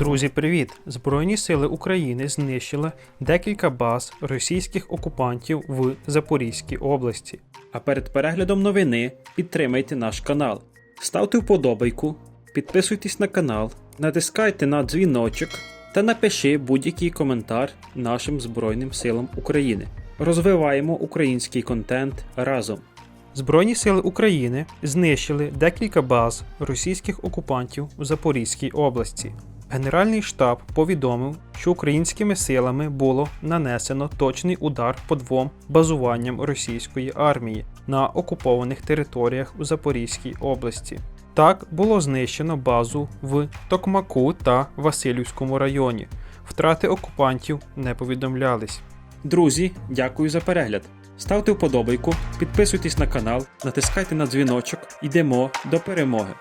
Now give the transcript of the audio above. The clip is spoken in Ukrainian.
Друзі, привіт! Збройні сили України знищили декілька баз російських окупантів в Запорізькій області. А перед переглядом новини підтримайте наш канал, ставте вподобайку, підписуйтесь на канал, натискайте на дзвіночок та напиши будь-який коментар нашим Збройним силам України. Розвиваємо український контент разом. Збройні сили України знищили декілька баз російських окупантів у Запорізькій області. Генеральний штаб повідомив, що українськими силами було нанесено точний удар по двом базуванням російської армії на окупованих територіях у Запорізькій області. Так було знищено базу в Токмаку та Васильівському районі. Втрати окупантів не повідомлялись. Друзі, дякую за перегляд. Ставте вподобайку, підписуйтесь на канал, натискайте на дзвіночок. Йдемо до перемоги.